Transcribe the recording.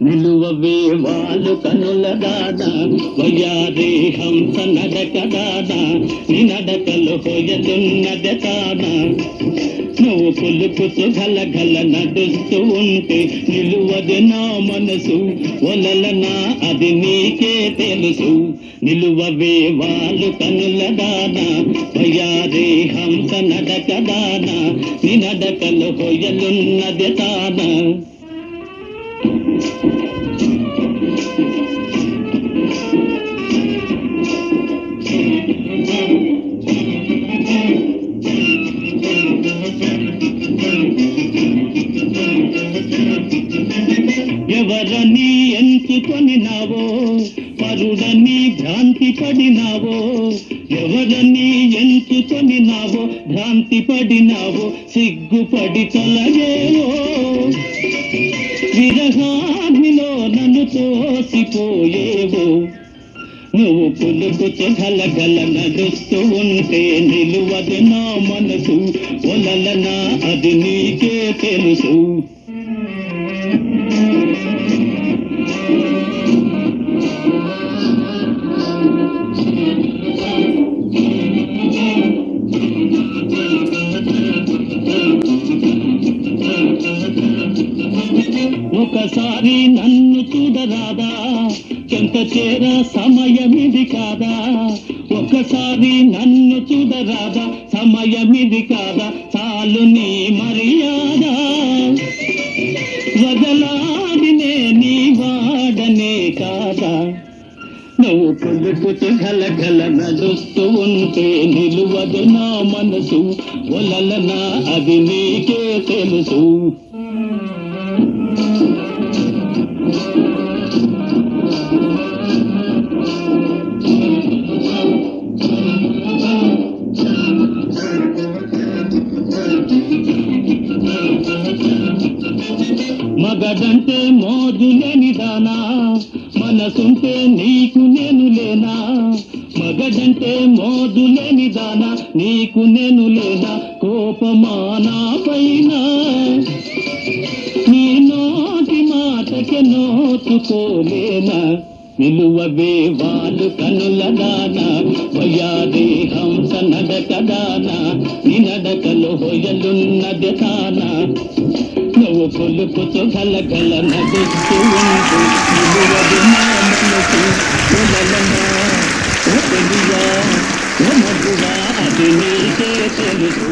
నిలువవే వాళ్ళు కనుల దాదా వయ్యారే హంస నడక దాదా నీ నడకలు హోయలున్నద తాన నువ్వు పులుకుతూ గల గల నడుస్తూ ఉంటే నిలువది నా మనసు ఒలలనా అది నీకే తెలుసు. నిలువవే వాళ్ళు కనుల దాదా వయ్యారే హంస నడక దాన నీ నడకలు హోయలున్నది తాన ఎవరని ఎంచుకొనినావో పరుడని భ్రాంతి పడినావో ఎవరని ఎంచుకొనినావో భ్రాంతి పడినావో సిగ్గుపడి తొలగేవో విరహాగ్నిలో నన్ను తోసిపోయేవో. నువ్వు పులుకుతూ గలగల నడుస్తూ ఉంటే నిలువదు నా మనసు. ఒలలనా అది నీకే తెలుసు. ఒకసారి నన్ను చూడరాదా? చెంత చేర సమయమిది కాదా? ఒకసారి నన్ను చూడరాదా? సమయమిది కాదా? చాలు నీ మర్యాద. వదలాడినే నీ వాడనే కాదా? నువ్వు గల గలగల నడుస్తూ ఉంటే నిలువదు నా మనసు. వలలనా అది నీకే తెలుసు. మగడంటే మోజులేని దానా మనసుంటే నీకు నేను లేనా? మగడంటే మోజులేని దానా నీకు నేను లేనా? కోపమానా పైన? నీ నోటి మాటకి నోచుకోలేనా? నిలువవే వాళ్ళు కనుల దానా? వయాదే హంస నడక దానా నీ నడకలో హొయలున్నది తానా? నువ్వు కొలుపుతూ గలగల నడుస్తూ ఉంటూ నిలువదు నా మనసు తెలియా, ఓ అది నీకే తెలుసు.